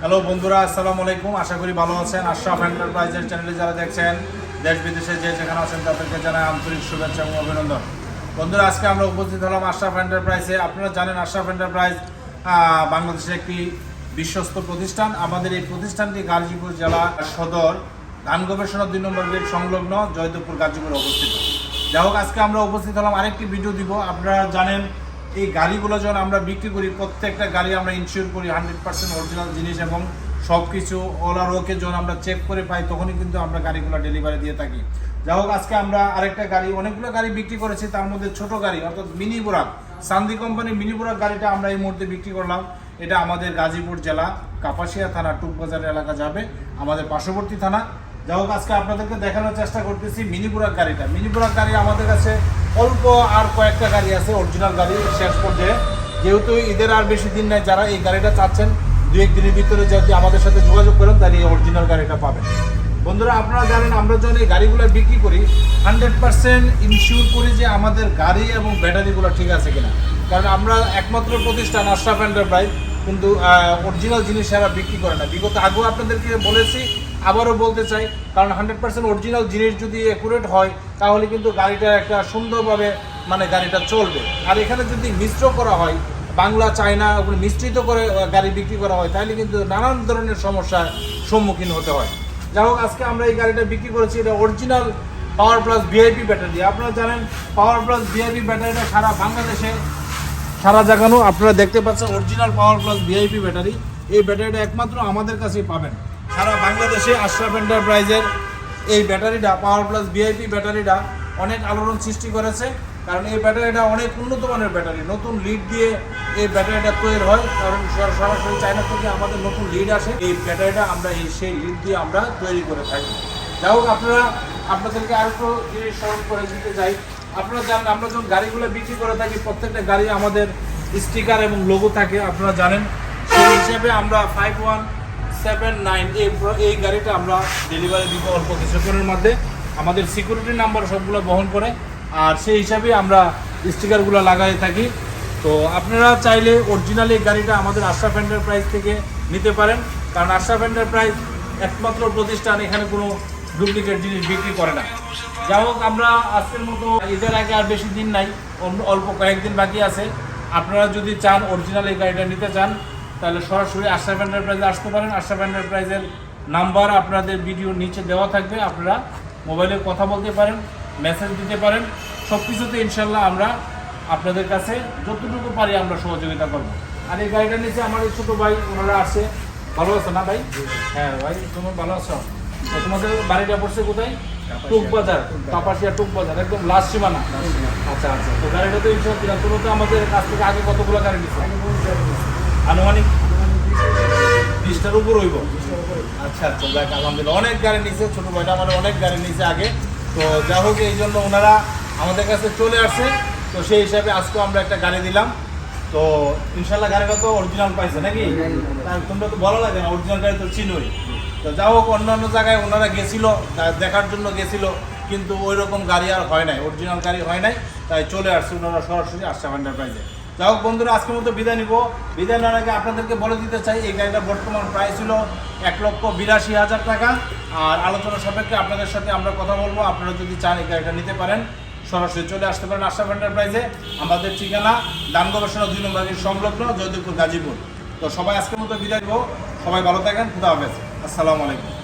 Hello বন্ধুরা, আসসালামু আলাইকুম। আশা করি ভালো আছেন। আশরাফ এন্টারপ্রাইজের চ্যানেলে যারা দেখছেন, দেশ বিদেশে যে যেখানে আছেন, তাদেরকে জানাই আন্তরিক শুভেচ্ছা এবং অভিনন্দন। বন্ধুরা, আজকে আমরা উপস্থিত হলাম আশরাফ এন্টারপ্রাইজে আপনারা জানেন, আশরাফ এন্টারপ্রাইজ বাংলাদেশের একটি বিশ্বস্ত প্রতিষ্ঠান। আমাদের এই প্রতিষ্ঠানটি গাজীপুর জেলা সদর, ধান গবেষণা দুই নম্বর গেট সংলগ্ন জয়দেবপুর গাজীপুরে অবস্থিত। যাই হোক, আজকে আমরা উপস্থিত হলাম, আরেকটি ভিডিও দিব। আপনারা জানেন এই গাড়িগুলো যখন আমরা বিক্রি করি, প্রত্যেকটা গাড়ি আমরা ইনশিওর করি হান্ড্রেড পার্সেন্ট অরিজিনাল জিনিস এবং সব কিছু ওলার ওকে যখন আমরা চেক করে পাই, তখনই কিন্তু আমরা গাড়িগুলো ডেলিভারি দিয়ে থাকি। যাই হোক, আজকে আমরা আরেকটা গাড়ি, অনেকগুলো গাড়ি বিক্রি করেছি, তার মধ্যে ছোট গাড়ি, অর্থাৎ মিনি বুরাক সান্দি কোম্পানির মিনি বুরাক গাড়িটা আমরা এই মুহূর্তে বিক্রি করলাম। এটা আমাদের গাজীপুর জেলা, কাপাসিয়া থানা টুকবাজার এলাকা যাবে, আমাদের পার্শ্ববর্তী থানা। যাই হোক, আজকে আপনাদেরকে দেখানোর চেষ্টা করতেছি মিনি বুরাক গাড়িটা। মিনি বুরাক গাড়ি আমাদের কাছে অল্প আর কয়েকটা গাড়ি আছে অরিজিনাল গাড়ি শেষ পর্যায়ে। যেহেতু ঈদের আর বেশি দিন নেই, যারা এই গাড়িটা চাচ্ছেন, দু এক দিনের ভিতরে যদি আমাদের সাথে যোগাযোগ করেন, তাহলে এই অরিজিনাল গাড়িটা পাবেন। বন্ধুরা, আপনারা জানেন, আমরা যখন এই গাড়িগুলো বিক্রি করি হান্ড্রেড পার্সেন্ট ইনশিওর করি যে আমাদের গাড়ি এবং ব্যাটারিগুলো ঠিক আছে কিনা। কারণ আমরা একমাত্র প্রতিষ্ঠান আশরাফ এন্টারপ্রাইজ কিন্তু অরিজিনাল জিনিস সারা বিক্রি করে না। বিগত আগেও আপনাদেরকে বলেছি আবারও বলতে চাই, কারণ হান্ড্রেড পার্সেন্ট অরিজিনাল জিনিস যদি অ্যাকুরেট হয়, তাহলে কিন্তু গাড়িটা একটা সুন্দরভাবে মানে গাড়িটা চলবে। আর এখানে যদি মিশ্র করা হয়, বাংলা, চায়না, ওগুলো মিশ্রিত করে গাড়ি বিক্রি করা হয়, তাহলে কিন্তু নানান ধরনের সমস্যার সম্মুখীন হতে হয়। যাই হোক, আজকে আমরা এই গাড়িটা বিক্রি করেছি, এটা original power plus VIP battery আপনারা জানেন পাওয়ার প্লাস ভিআইপি ব্যাটারিটা সারা বাংলাদেশে সারা জাগানো। আপনারা দেখতে পাচ্ছেন original power plus VIP battery এই ব্যাটারিটা একমাত্র আমাদের কাছেই পাবেন। সারা বাংলাদেশে আশরাফ এন্টারপ্রাইজের এই ব্যাটারিটা পাওয়ার প্লাস ভিআইপি ব্যাটারিটা অনেক আলোড়ন সৃষ্টি করেছে। কারণ এই ব্যাটারিটা অনেক উন্নত মানের ব্যাটারি। নতুন লিড দিয়ে এই ব্যাটারিটা তৈরি হয়। কারণ সরাসরি চায়না থেকে আমাদের নতুন লিড আসে। এই ব্যাটারিটা আমরা এই সেই লিড দিয়ে আমরা তৈরি করে থাকি। যাই হোক, আপনারা, আপনাদেরকে আরেকটু জিনিস স্মরণ করে দিতে চাই। আপনারা জানেন, আমরা যখন গাড়িগুলো বিক্রি করে থাকি, প্রত্যেকটা গাড়ি আমাদের স্টিকার এবং লোগো থাকে। আপনারা জানেন। সেই হিসেবে আমরা ফাইভ ওয়ান সেভেন নাইন এই গাড়িটা আমরা ডেলিভারি দিব অল্প কিছুক্ষণের মধ্যে। আমাদের সিকিউরিটি নাম্বার সবগুলো বহন করে, আর সেই হিসাবে আমরা স্টিকারগুলো লাগাই থাকি। তো আপনারা চাইলে অরিজিনাল এই গাড়িটা আমাদের আশরাফ এন্টারপ্রাইজ থেকে নিতে পারেন, কারণ আশরাফ এন্টারপ্রাইজ একমাত্র প্রতিষ্ঠান, এখানে কোনো ডুপ্লিকেট জিনিস বিক্রি করে না। যাই হোক, আমরা আজকের মতো ঈদের আগে আর বেশি দিন নাই অল্প কয়েকদিন বাকি আছে। আপনারা যদি চান অরিজিনাল এই গাড়িটা নিতে চান তাহলে সরাসরি আশরাফ এন্টারপ্রাইজে আসতে পারেন। আশরাফ এন্টারপ্রাইজের নাম্বার আপনাদের ভিডিও নিচে দেওয়া থাকবে। আপনারা মোবাইলে কথা বলতে পারেন মেসেজ দিতে পারেন। সব কিছুতে ইনশাল্লাহ আমরা আপনাদের কাছে যতটুকু পারি আমরা সহযোগিতা করব। আর এই গাড়িটা নিচে আমার এই ছোটো ভাই ওনারা আছে। ভালো আছো না ভাই? হ্যাঁ ভাই তোমার ভালো আছো? তোমাদের বাড়িটা পড়ছে কোথায়? টুক বাজার কাপাসিয়া টুক বাজার একদম লাস্ট সীমানা। আচ্ছা আচ্ছা। তো গাড়িটা তো ইনশাল্লাহ দিলাম তুমি তো আমাদের কাছ থেকে আগে কতগুলো গাড়ি নিচ্ছ আনুমানিক বিশটার উপর হইব। আচ্ছা আচ্ছা যাক আলহামদুলিল্লাহ, অনেক গাড়ি নিছে, ছোট ভাইটা আমার অনেক গাড়ি নিছে আগে। তো যা হোক, এই জন্য ওনারা আমাদের কাছে চলে আসছে। তো সেই হিসাবে আজকে আমরা একটা গাড়ি দিলাম। তো ইনশাল্লাহ গাড়িটা তো অরিজিনাল পাইছে নাকি? তোমরা তো ভালো লাগে না অরিজিনাল গাড়ি তো চিনোই। তো যা হোক, অন্যান্য জায়গায় ওনারা গেছিল দেখার জন্য গেছিল, কিন্তু ওই রকম গাড়ি আর হয় নাই অরিজিনাল গাড়ি হয় নাই, তাই চলে আসছে, ওনারা সরাসরি আশা এন্টারপ্রাইজে যা হোক বন্ধুরা, আজকের মতো বিদায় নিব। বিদায় নেওয়ার আগে আপনাদেরকে বলে দিতে চাই, এই গাড়িটা বর্তমান প্রাইস ছিল এক লক্ষ বিরাশি হাজার টাকা। আর আলোচনা সাপেক্ষে আপনাদের সাথে আমরা কথা বলব। আপনারা যদি চান এই গাড়িটা নিতে পারেন, সরাসরি চলে আসতে পারেন আশা আশরাফ এন্টারপ্রাইজে আমাদের ঠিকানা দান গবেষণা দুই নম্বর সংলগ্ন জয়দেবপুর গাজীপুর। তো সবাই আজকের মতো বিদায় নিব। সবাই ভালো থাকেন, খুদা হাফেজ। আসসালামু আলাইকুম।